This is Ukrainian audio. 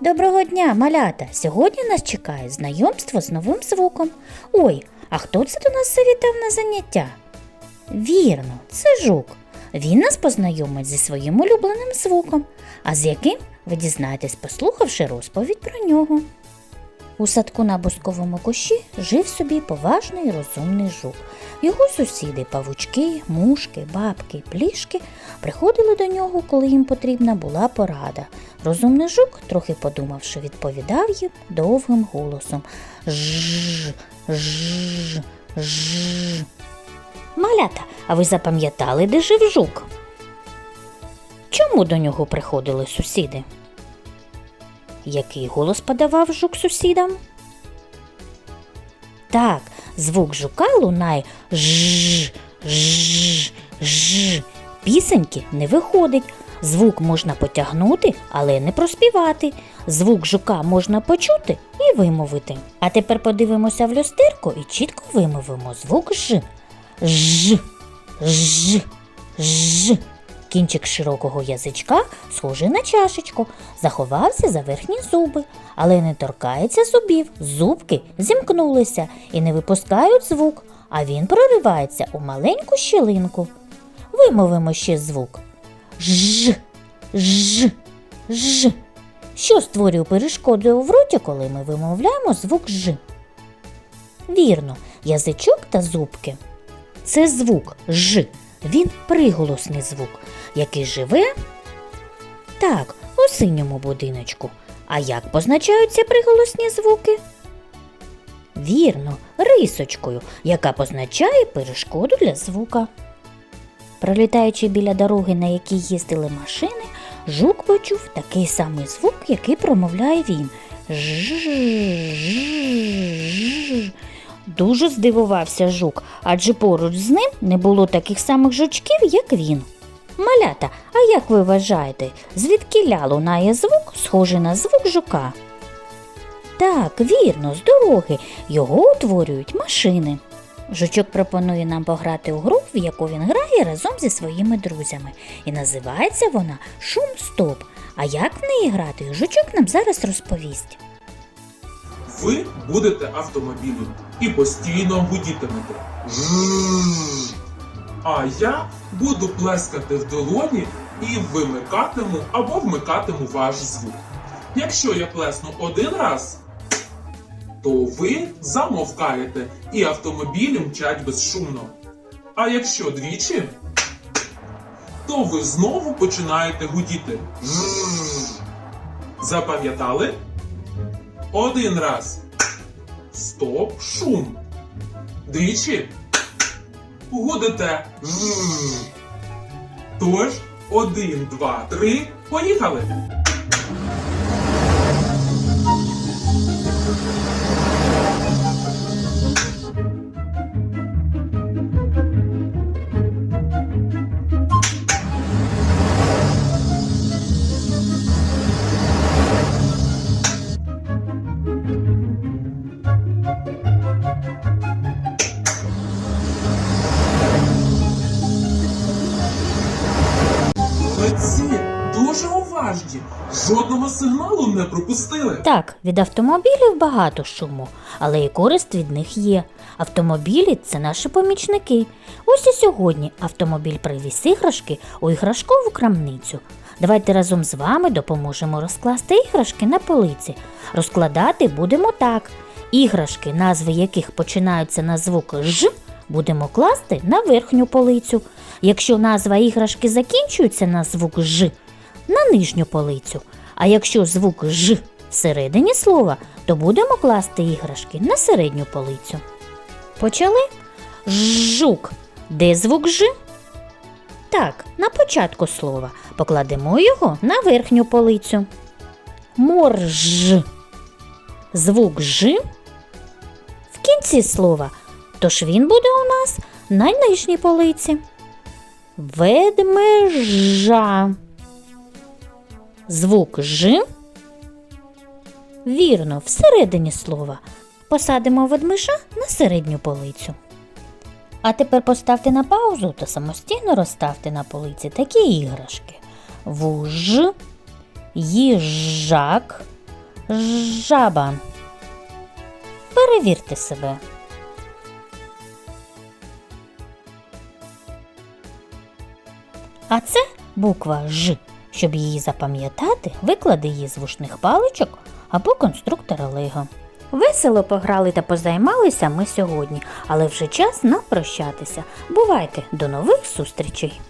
Доброго дня, малята! Сьогодні нас чекає знайомство з новим звуком. Ой, а хто це до нас завітав на заняття? Вірно, це жук. Він нас познайомить зі своїм улюбленим звуком, а з яким ви дізнаєтесь, послухавши розповідь про нього. У садку на бусковому кущі жив собі поважний розумний жук. Його сусіди, павучки, мушки, бабки, плішки приходили до нього, коли їм потрібна була порада. Розумний жук, трохи подумавши, відповідав їм довгим голосом Жж, жж, жж. Малята, а ви запам'ятали, де жив жук? Чому до нього приходили сусіди? Який голос подавав жук сусідам? Так, звук жука лунає жж, жж, жж. Пісеньки не виходить. Звук можна потягнути, але не проспівати. Звук жука можна почути і вимовити. А тепер подивимося в люстерку і чітко вимовимо звук ж. Ж, ж, ж. Кінчик широкого язичка, схожий на чашечку, заховався за верхні зуби, але не торкається зубів. Зубки зімкнулися і не випускають звук, а він проривається у маленьку щілинку. Вимовимо ще звук. Ж, ж, ж. Що створює перешкоду в роті, коли ми вимовляємо звук ж? Вірно, язичок та зубки. Це звук ж. Він приголосний звук, який живе так, у синьому будиночку. А як позначаються приголосні звуки? Вірно, рисочкою, яка позначає перешкоду для звука. Пролітаючи біля дороги, на якій їздили машини, жук почув такий самий звук, який промовляє він. Жжж. Дуже здивувався жук, адже поруч з ним не було таких самих жучків, як він. Малята, а як ви вважаєте, звідки лунає звук, схожий на звук жука? Так, вірно, з дороги. Його утворюють машини. Жучок пропонує нам пограти у гру, в яку він грає разом зі своїми друзями. І називається вона Шум Стоп. А як в неї грати, жучок нам зараз розповість. Ви будете автомобілем і постійно гудітимете. А я буду плескати в долоні і вимикатиму або вмикатиму ваш звук. Якщо я плесну один раз, то ви замовкаєте і автомобілі мчать безшумно. А якщо двічі, то ви знову починаєте гудіти. Запам'ятали? Один раз. Стоп, шум. Двічі. Жжж. Тож, один, два, три. Поїхали. Уважні. Жодного сигналу не пропустили. Так, від автомобілів багато шуму, але і користь від них є. Автомобілі це наші помічники. Ось і сьогодні автомобіль привіз іграшки у іграшкову крамницю. Давайте разом з вами допоможемо розкласти іграшки на полиці. Розкладати будемо так. Іграшки, назви яких починаються на звук Ж, будемо класти на верхню полицю. Якщо назва іграшки закінчується на звук Ж, на нижню полицю. А якщо звук Ж всередині слова, то будемо класти іграшки на середню полицю. Почали? Жук. Де звук Ж? Так, на початку слова. Покладемо його на верхню полицю. Морж. Звук Ж в кінці слова. Тож він буде у нас на нижній полиці. Ведмежа. Звук Ж. Вірно, всередині слова. Посадимо ведмежа на середню полицю. А тепер поставте на паузу та самостійно розставте на полиці такі іграшки: вуж, їжак, жаба. Перевірте себе. А це буква Ж. Щоб її запам'ятати, виклади її з вушних паличок або конструктора Лего. Весело пограли та позаймалися ми сьогодні, але вже час нам прощатися. Бувайте, до нових зустрічей!